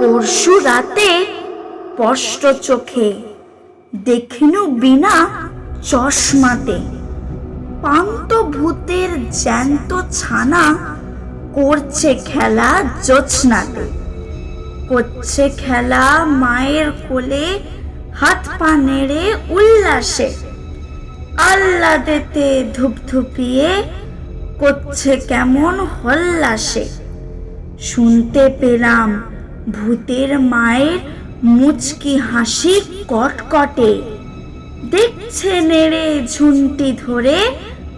পরশু রাতে স্পষ্ট চোখে দেখিনু বিনা চশমাতে। পান্ত ভূতের জ্যান্ত ছানা করছে খেলা জোৎস্নাতে করছে খেলা মায়ের কোলে হাত পা নেড়ে উল্লাসে। আহ্লাদেতে ধুপধুপিয়ে করছে কেমন হল্লাসে। শুনতে পেলাম ভূতের মায়ের মুচকি হাসি কটকটে। দেখছে নেড়ে ঝুন্টি ধরে,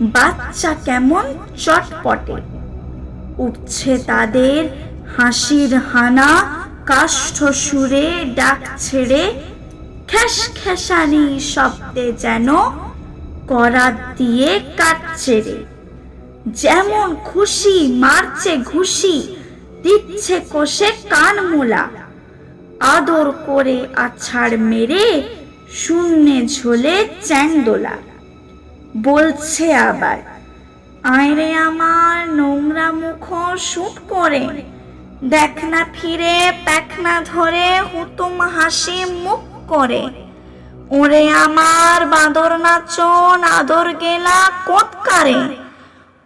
বাচ্চা কেমন চটপটে। উঠছে তাদের হাসির হানা, কাষ্ঠ সুরে ডাক ছেড়ে, খ্যাস খ্যাসানি শব্দে যেন করাত দিয়ে কাটছে রে। যেমন খুশি মারছে ঘুষি দিচ্ছে কষে কান মোলা। আদর করে আছাড় মেরে শূন্যে ঝোলে চ্যাংদোলা। বলছে আবার, আয়রে আমার নোংরা মুখ শুট করে। দেখ না ফিরে প্যাখনা ধরে, হুতুম হাসি মুখ করে। ওরে আমার বাঁদর নাচন, আদর গেলা কোৎকারে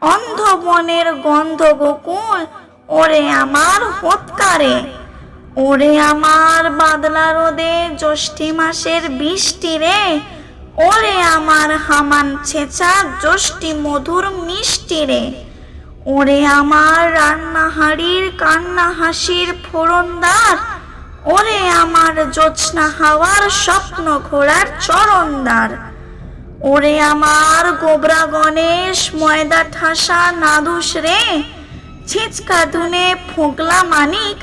অন্ধ বনের গন্ধ গোকুল ওরে আমার হোৎকারে ওরে আমার বাদলা রোদে জ্যৈষ্ঠী মাসের বৃষ্টি রে, ওরে আমার হামান ছেঁচা জ্যৈষ্ঠী মধুর মিষ্টি রে, ওরে আমার রান্না হাড়ির কান্না হাসির ফোড়নদার ওরে আমার জ্যোৎস্না হাওয়ার স্বপ্ন ঘোড়ার চরণদার, ওরে আমার গোবরা গণেশ ময়দা ঠাসা নাদুস রে ছিচকা ধুনে ফোকলা মানিক,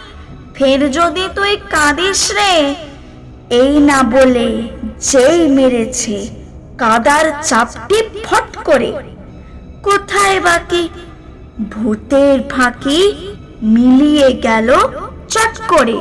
ফের যদি তুই কাঁদিস রে। এই না বলে যেই মেরেছে, কাদার চাপটি ফট করে। কোথায় বাকি? ভূতের ফাঁকি মিলিয়ে গেল চট করে।